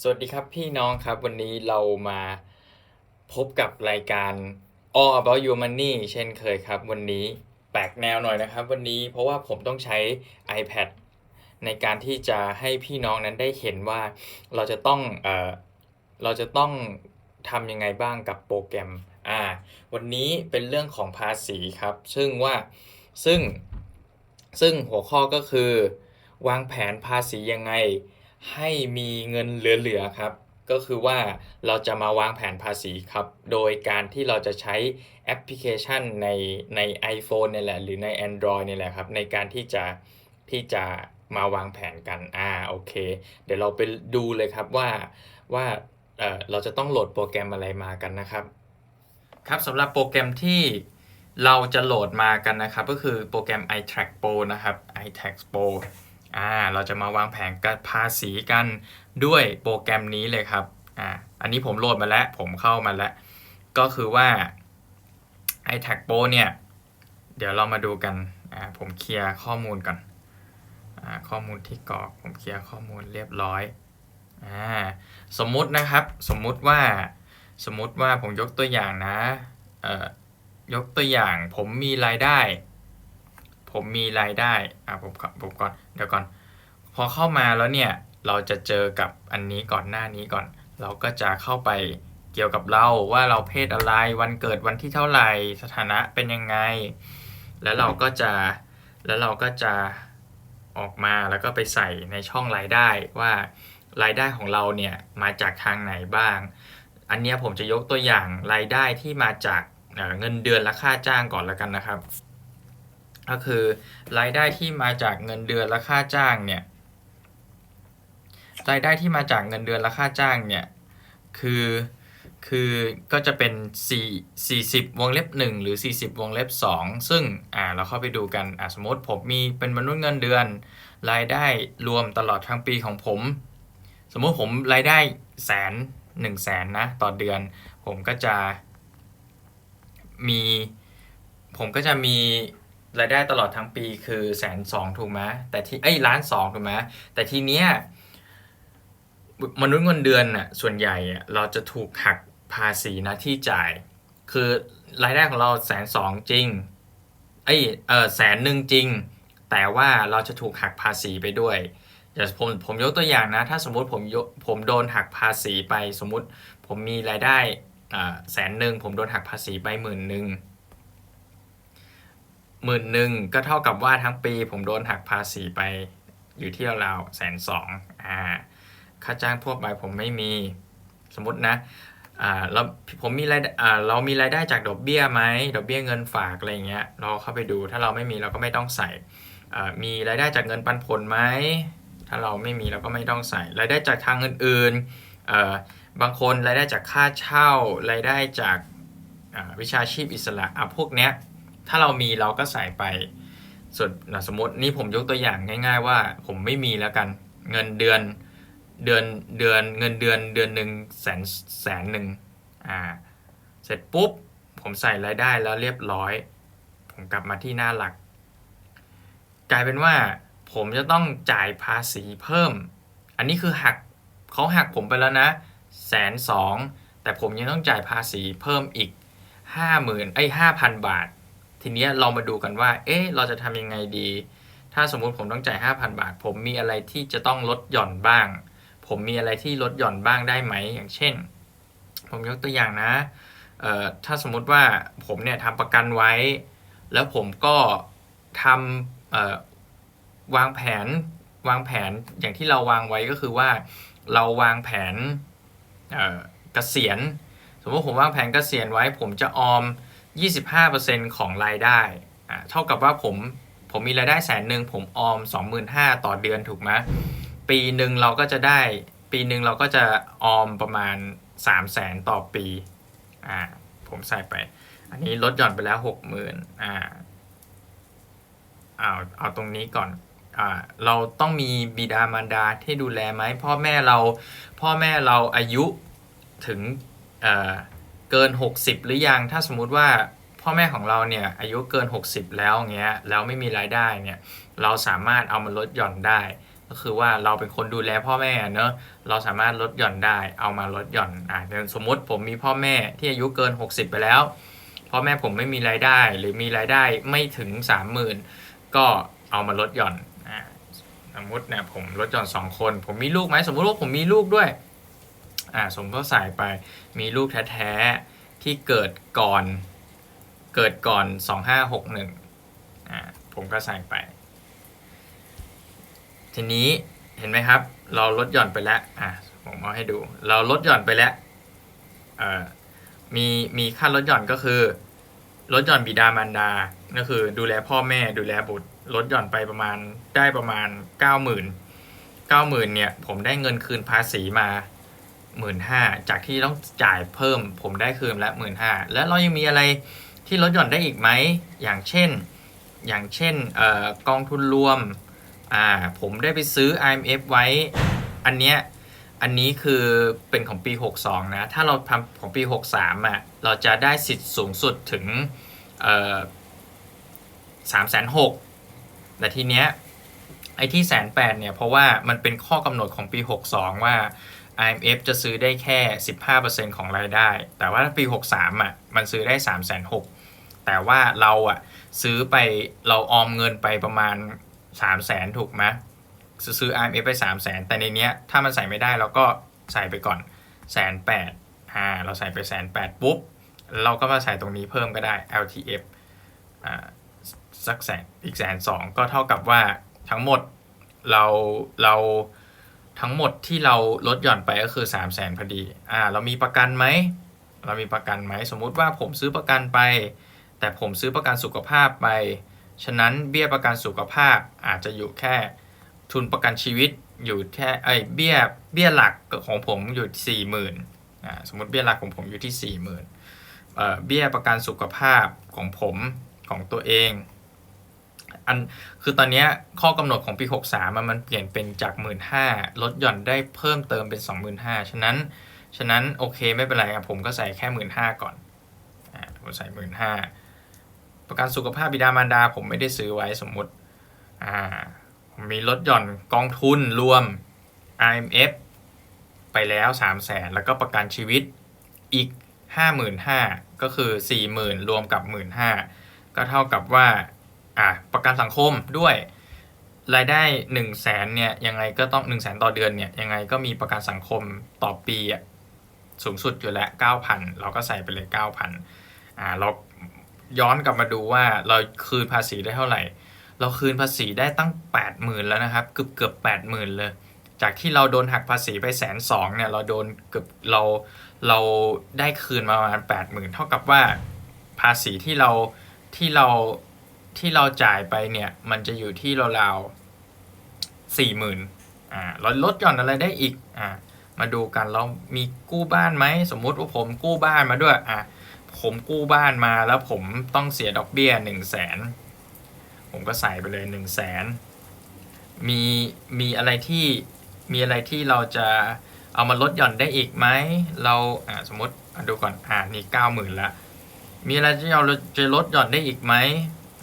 สวัสดีครับพี่น้องครับวันนี้เรามาพบกับรายการ All About Your Money เช่นเคยครับ วันนี้แปลกแนวหน่อยนะครับ วันนี้เพราะว่าผมต้องใช้ iPad ในการที่จะให้พี่น้องนั้นได้เห็นว่าเราจะต้องเออเราจะต้องทำยังไงบ้างกับโปรแกรมอ่าวันนี้เป็นเรื่องของภาษีครับ ซึ่งว่าซึ่งซึ่งหัวข้อก็คือ วางแผนภาษียังไง ให้มีเงินเหลือๆครับ ก็คือว่าเราจะมาวางแผนภาษีครับ โดยการที่เราจะใช้แอปพลิเคชันในใน iPhone เนี่ยแหละ หรือใน Android เนี่ยแหละครับ ในการที่จะที่จะมาวางแผนกัน อ่า โอเค เดี๋ยวเราไปดูเลยครับว่าว่าเออเราจะต้องโหลดโปรแกรมอะไรมากันนะครับ ครับสำหรับโปรแกรมที่เราจะโหลดมากันนะครับ ก็คือโปรแกรม iTrack Pro นะครับ iTax Pro อ่าเราจะมาวางแผนการภาษีกันด้วยโปรแกรมนี้เลยครับอ่าอันนี้ผมโหลดมาแล้ว ผมเข้ามาแล้ว ก็คือว่า iTax Pro เนี่ย เดี๋ยวเรามาดูกันอ่าผมเคลียร์ข้อมูลก่อนอ่าข้อมูลที่กรอกผมเคลียร์ข้อมูลเรียบร้อยอ่าสมมุตินะครับสมมุติว่าสมมุติว่าผมยกตัวอย่างนะเอ่อยกตัวอย่างผมมีรายได้ ผมมีรายได้ อะผมก่อนผมก่อนเดี๋ยวก่อน พอเข้ามาแล้วเนี่ย เราจะเจอกับอันนี้ก่อนหน้านี้ก่อน เราก็จะเข้าไปเกี่ยวกับเราว่าเราเพศอะไร วันเกิดวันที่เท่าไหร่ สถานะเป็นยังไง แล้วเราก็จะแล้วเราก็จะออกมาแล้วก็ไปใส่ในช่องรายได้ว่ารายได้ของเราเนี่ยมาจากทางไหนบ้าง อันนี้ผมจะยกตัวอย่างรายได้ที่มาจากเอ่อเงินเดือนและค่าจ้างก่อนแล้วกันนะครับ ก็คือรายได้ที่มาจากเงินเดือนและค่าจ้างเนี่ยรายได้ที่มาจากเงินเดือนและค่าจ้างเนี่ยคือคือก็จะเป็น 4 40 วงเล็บ 1 หรือ 40 วงเล็บ 2 ซึ่งอ่าเราเข้าไปดูกันอ่าสมมติผมมีเป็นมนุษย์เงินเดือน รายได้รวมตลอดทั้งปีของผม สมมุติผมรายได้แสนหนึ่งแสนนะต่อเดือน ผมก็จะมี ผมก็จะมี รายได้ตลอดทั้งปีคือแสนสองถูกไหมแต่ที่เอ้ล้านสองถูกไหมแต่ทีเนี้ยมนุษย์เงินเดือนน่ะส่วนใหญ่อะเราจะถูกหักภาษีน้าที่จ่าย คือรายได้ของเราแสนสองจริงเอ้เออแสนหนึ่งจริง แต่ว่าเราจะถูกหักภาษีไปด้วยอย่างผมผมยกตัวอย่างนะ ถ้าสมมุติผมยผมโดนหักภาษีไปสมมุติผมมีรายได้อ่าแสนหนึ่งผมโดนหักภาษีไปหมื่นหนึ่ง หมื่นหนึ่งก็เท่ากับว่าทั้งปีผมโดนหักภาษีไปอยู่ที่ราวแสนสองอ่าค่าจ้างทั่วไปผมไม่มีสมมตินะอ่าแล้วผมมีรายอ่าเรามีรายได้จากดอกเบี้ยไหมดอกเบี้ยเงินฝากอะไรเงี้ยเราเข้าไปดูถ้าเราไม่มีเราก็ไม่ต้องใส่อ่ามีรายได้จากเงินปันผลไหมถ้าเราไม่มีเราก็ไม่ต้องใส่ รายได้จากทางอื่นๆเอ่อบางคนรายได้จากค่าเช่ารายได้จากวิชาชีพอิสระอะพวกเนี้ย ถ้าเรามีเราก็ใส่ไปส่วนอะสมมตินี่ผมยกตัวอย่างง่าย ๆ ว่าผมไม่มีแล้วกันเงินเดือนเดือนเดือนเงินเดือนเดือนหนึ่งแสนแสนหนึ่งอ่าเสร็จปุ๊บ ผมใส่รายได้แล้วเรียบร้อย ผมกลับมาที่หน้าหลัก กลายเป็นว่าผมจะต้องจ่ายภาษีเพิ่ม อันนี้คือหักเขาหักผมไปแล้วนะแสนสองแต่ผมยังต้องจ่ายภาษีเพิ่มอีกห้าหมื่นไอ้ห้าพันบาท ทีนี้เรามาดูกันว่า เอ๊ะ เราจะทำยังไงดี ถ้าสมมุติผมต้องจ่าย 5,000 บาท ผมมีอะไรที่จะต้องลดหย่อนบ้าง ผมมีอะไรที่ลดหย่อนบ้างได้ไหม อย่างเช่น ผมยกตัวอย่างนะ เอ่อ ถ้าสมมุติว่าผมเนี่ยทำประกันไว้ แล้วผมก็ทำเอ่อ วางแผน วางแผน อย่างที่เราวางไว้ก็คือว่า เราวางแผน เอ่อ เกษียณ สมมติผมวางแผนเกษียณไว้ ผมจะออม 25%ของรายได้อ่าเท่ากับว่าผมผมมีรายได้แสนหนึ่งผมออม 25,000ต่อเดือนถูกไหมปีหนึ่งเราก็จะได้ ปีหนึ่งเราก็จะออมประมาณ 300,000ต่อปีอ่าผมใส่ไป อันนี้ลดหย่อนไปแล้ว 60,000อ่าเอาเอาตรงนี้ก่อนอ่าเราต้องมีบิดามารดาที่ดูแลไหมพ่อแม่เราพ่อแม่เราอายุถึงเอ่อ เกิน 60 หรือยัง ถ้าสมมุติว่าพ่อแม่ของเราเนี่ยอายุเกิน 60 แล้วเงี้ยแล้วไม่มีรายได้เนี่ยเราสามารถเอามาลดหย่อนได้ ก็คือว่าเราเป็นคนดูแลพ่อแม่เนอะเราสามารถลดหย่อนได้ เอามาลดหย่อนอ่าสมมติผมมีพ่อแม่ที่อายุเกิน 60 ไปแล้วพ่อแม่ผมไม่มีรายได้หรือมีรายได้ไม่ถึง 30,000 ก็เอามาลดหย่อนอ่าสมมตินี่ยผมลดหย่อน2คน ผมมีลูกไหมสมมติว่าผมมีลูกด้วย อ่าสมมติว่าใส่ไปมีลูกแท้ๆที่เกิดก่อน เกิดก่อน 2561อ่าผมก็ใส่ไป ทีนี้เห็นไหมครับ เราลดหย่อนไปแล้วอะผมเอาให้ดู เราลดหย่อนไปแล้วเอ่อมีมีขั้นลดหย่อนก็คือลดหย่อนบิดามารดา ก็คือดูแลพ่อแม่ดูแลบุตรลดหย่อนไปประมาณได้ประมาณเก้าหมื่นเก้าหมื่นเนี่ยผมได้เงินคืนภาษีมา หมื่นห้าจากที่ต้องจ่ายเพิ่ม ผมได้คืนละหมื่นห้าแล้วเรายังมีอะไรที่ลดหย่อนได้อีกไหมอย่างเช่น อย่างเช่นออกองทุนรวมอ่าผมได้ไปซื้อ IMF ไว้อันเนี้ยอันนี้คือเป็นของปี 62 นะ ถ้าเราทำของปี 63อะเราจะได้สิทธิ์สูงสุดถึงเออสามแสนหกแต่ทีเนี้ยไอ้ที่แสนแปดเนี่ย เพราะว่ามันเป็นข้อกำหนดของปี 62 ว่า IMF จะซื้อได้แค่ 15%ของรายได้ แต่ว่าปี 63อะมันซื้อได้ 3 6 0 0 0แต่ว่าเราอะซื้อไปเราออมเงินไปประมาณ 3 0 0แสนถูกไหมซื้อ IMF ไป 3 0 0แสนแต่ในเนี้ยถ้ามันใส่ไม่ได้เราก็ใส่ไปก่อนแสนแปดอ่าเราใส่ไปแสนแปดปุ๊บ เราก็มาใส่ตรงนี้เพิ่มก็ได้ LTF อ่าสักแสนอีกแสนสองก็เท่ากับว่าทั้งหมดเราเรา ทั้งหมดที่เราลดหย่อนไปก็คือ 3 0 0แสนพอดี อ่า เรามีประกันไหม เรามีประกันไหม สมมุติว่าผมซื้อประกันไป แต่ผมซื้อประกันสุขภาพไป ฉะนั้นเบี้ยประกันสุขภาพอาจจะอยู่แค่ทุนประกันชีวิตอยู่แค่ไอ้เบี้ยเบี้ยหลักของผมอยู่สี่หมื่นอ่าสมมติเบี้ยหลักของผมอยู่ที่สี่หมื่นเอ่อเบี้ยประกันสุขภาพของผมของตัวเอง อันคือตอนนี้ข้อกำหนดของปี 63มันมันเปลี่ยนเป็นจาก 1 5ื่นลดหย่อนได้เพิ่มเติมเป็น 25,000ฉะนั้นฉะนั้นโอเคไม่เป็นไรครับผมก็ใส่แค่ 1 5ื่นก่อนอ่าผมใส่ 1 5ื่นประกันสุขภาพบิดามารดาผมไม่ได้ซื้อไว้สมมุติอ่าผมมีลดหย่อนกองทุนรวม IMF ไปแล้ว3 0 0แสนแล้วก็ประกันชีวิตอีก 55,000ก็คือ 40,000 รวมกับ 15,000 ก็เท่ากับว่า อะประกันสังคมด้วย รายได้1นึ่งแสนเนี่ยยังไงก็ต้อง1นึ่งแสนต่อเดือนเนี่ยยังไงก็มีประกันสังคมต่อปีอะสูงสุดอยู่แล้ว9,000เราก็ใส่ไปเลย9,000อ่าเราย้อนกลับมาดูว่าเราคืนภาษีได้เท่าไหร่ เราคืนภาษีได้ตั้ง80,000แล้วนะครับเกือบเกือบ80,000เลย จากที่เราโดนหักภาษีไปแสนสองเนี่ยเราโดนเกือบเราเราได้คืนมาประมาณ80,000เท่ากับว่าภาษีที่เราที่เรา ที่เราจ่ายไปเนี่ย มันจะอยู่ที่ราวๆสี่หมื่นอ่าเราลดหย่อนอะไรได้อีกอ่ามาดูกันเรามีกู้บ้านไหมสมมุติว่าผมกู้บ้านมาด้วยอ่าผมกู้บ้านมาแล้วผมต้องเสียดอกเบี้ยหนึ่งแสนผมก็ใส่ไปเลยหนึ่งแสนมีมีอะไรที่มีอะไรที่เราจะเอามาลดหย่อนได้อีกไหมเราอ่าสมมติดูก่อนอ่านี่เก้าหมื่นละมีอะไรที่เราจะลดหย่อนได้อีกไหม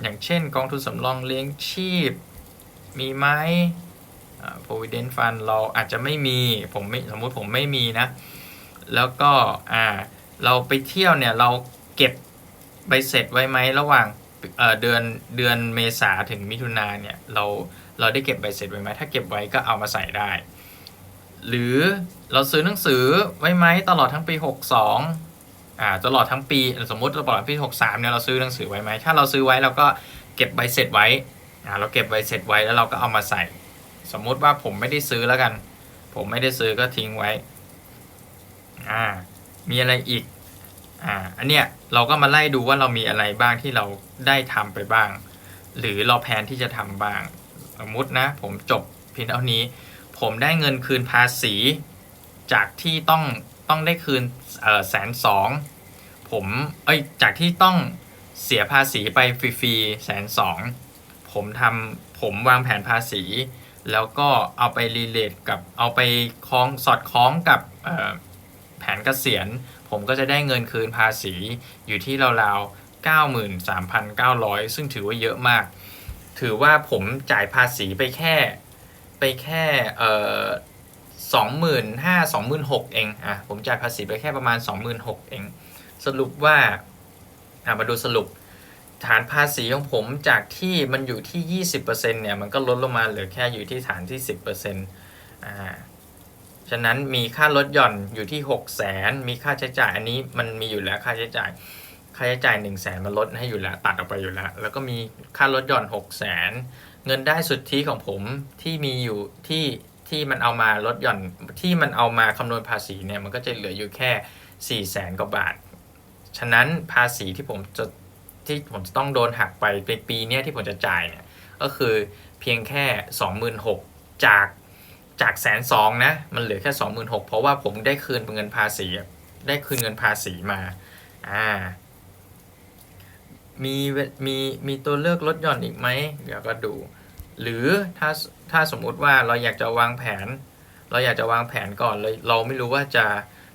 อย่างเช่นกองทุนสำรองเลี้ยงชีพ มีไหม provident fund เราอาจจะไม่มีผมไม่สมมุติผมไม่มีนะ แล้วก็อ่าเราไปเที่ยวเนี่ยเราเก็บใบเสร็จไว้ไหมระหว่างเดือนเดือนเมษาถึงมิถุนาเนี่ยเราเราได้เก็บใบเสร็จไว้ไหมถ้าเก็บไว้ก็เอามาใส่ได้ หรือเราซื้อหนังสือไว้ไหมตลอดทั้งปี 62 อ่าตลอดทั้งปี สมมติตลอดปี63เนี่ยเราซื้อหนังสือไว้ไหมถ้าเราซื้อไว้เราก็เก็บใบเสร็จไว้อ่าเราเก็บใบเสร็จไว้แล้วเราก็เอามาใส่ สมมุติว่าผมไม่ได้ซื้อแล้วกัน ผมไม่ได้ซื้อก็ทิ้งไว้อ่ามีอะไรอีกอ่าอันเนี้ยเราก็มาไล่ดูว่าเรามีอะไรบ้างที่เราได้ทำไปบ้าง หรือเราแพลนที่จะทำบ้าง สมมตินะ ผมจบเพียงเท่านี้ ผมได้เงินคืนภาษีจากที่ต้อง ต้องได้คืนแสนสองผมเอ้ยจากที่ต้องเสียภาษีไปฟรีๆแสนสองผมทำผมวางแผนภาษี แล้วก็เอาไปรีเลทกับเอาไปคล้องสอดคล้องกับแผนเกษียณ ผมก็จะได้เงินคืนภาษีอยู่ที่ราวๆ93,900 ซึ่งถือว่าเยอะมาก ถือว่าผมจ่ายภาษีไปแค่ไปแค่เอ่อ สองหมื่นห้าสองหมื่นหกเองอะผมจ่ายภาษีไปแค่ประมาณสองหมื่นหกเอง สรุปว่าอะมาดูสรุป ฐานภาษีของผมจากที่มันอยู่ที่ 20%เนี่ย มันก็ลดลงมาเหลือแค่อยู่ที่ฐานที่ 10%อ่าฉะนั้นมีค่าลดหย่อนอยู่ที่ 6 0 0แสนมีค่าใช้จ่ายอันนี้มันมีอยู่แล้วค่าใช้จ่าย ค่าใช้จ่าย 1 0 0 0 0แสนมันลดให้อยู่แล้ว ตัดออกไปอยู่แล้ว แล้วก็มีค่าลดหย่อน 6 0 0แสนเงินได้สุทธิของผมที่มีอยู่ที่ ที่มันเอามาลดหย่อนที่มันเอามาคำนวณภาษีเนี่ยมันก็จะเหลืออยู่แค่ 4 0 0แสนกว่าบาท ฉะนั้นภาษีที่ผมจะที่ผมจะต้องโดนหักไปในปีนี้ที่ผมจะจ่ายเนี่ยก็คือเพียงแค่ 26,000จากจากแสนสองนะมันเหลือแค่26,000เพราะว่าผมได้คืนเงินภาษี ได้คืนเงินภาษีมาอ่ามีมีมีตัวเลือกลดหย่อนอีกไหมเดี๋ยวก็ดู หรือถ้าถ้าสมมุติว่าเราอยากจะวางแผน เราอยากจะวางแผนก่อนเลยเราไม่รู้ว่าจะ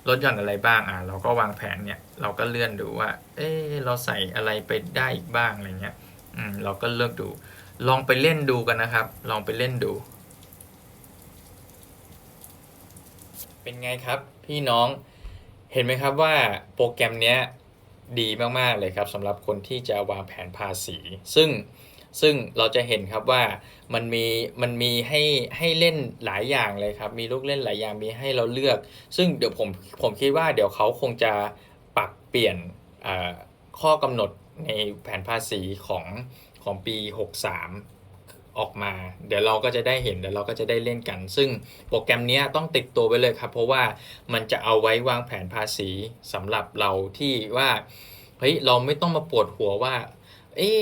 ลดหย่อนอะไรบ้างอะเราก็วางแผนเนี่ยเราก็เลื่อนดูว่า เออเราใส่อะไรไปได้อีกบ้างอะไรเงี้ยอืมเราก็เลือกดู ลองไปเล่นดูกันนะครับ ลองไปเล่นดู เป็นไงครับพี่น้องเห็นไหมครับว่าโปรแกรมเนี้ยดีมาก ๆ เลยครับสำหรับคนที่จะวางแผนภาษี ซึ่ง ซึ่งเราจะเห็นครับว่ามันมีมันมีให้ให้เล่นหลายอย่างเลยครับ มีลูกเล่นหลายอย่างมีให้เราเลือก ซึ่งเดี๋ยวผมผมคิดว่าเดี๋ยวเขาคงจะปรับเปลี่ยนข้อกำหนดในแผนภาษีของของปี 63 ออกมา เดี๋ยวเราก็จะได้เห็นเดี๋ยวเราก็จะได้เล่นกัน ซึ่งโปรแกรมนี้ต้องติดตัวไว้เลยครับ เพราะว่ามันจะเอาไว้วางแผนภาษีสำหรับเราที่ว่าเฮ้ยเราไม่ต้องมาปวดหัวว่าเอ๊ะ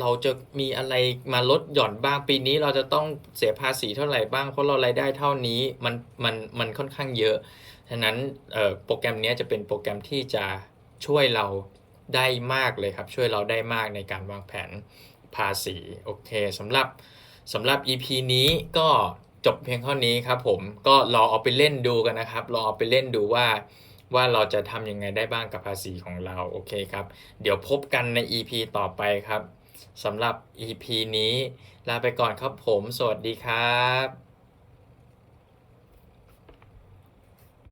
เราจะมีอะไรมาลดหย่อนบ้างปีนี้เราจะต้องเสียภาษีเท่าไหร่บ้างเพราะเรารายได้เท่านี้มันมันมันค่อนข้างเยอะฉะนั้นโปรแกรมนี้จะเป็นโปรแกรมที่จะช่วยเราได้มากเลยครับ ช่วยเราได้มากในการวางแผนภาษีโอเคสำหรับสำหรับ EP นี้ก็จบเพียงเท่านี้ครับผมก็รอเอาไปเล่นดูกันนะครับรอเอาไปเล่นดูว่าว่าเราจะทำยังไงได้บ้างกับภาษีของเราโอเคครับ เดี๋ยวพบกันใน EP ต่อไปครับ สำหรับ EP นี้ ลาไปก่อนครับผม สวัสดีครับ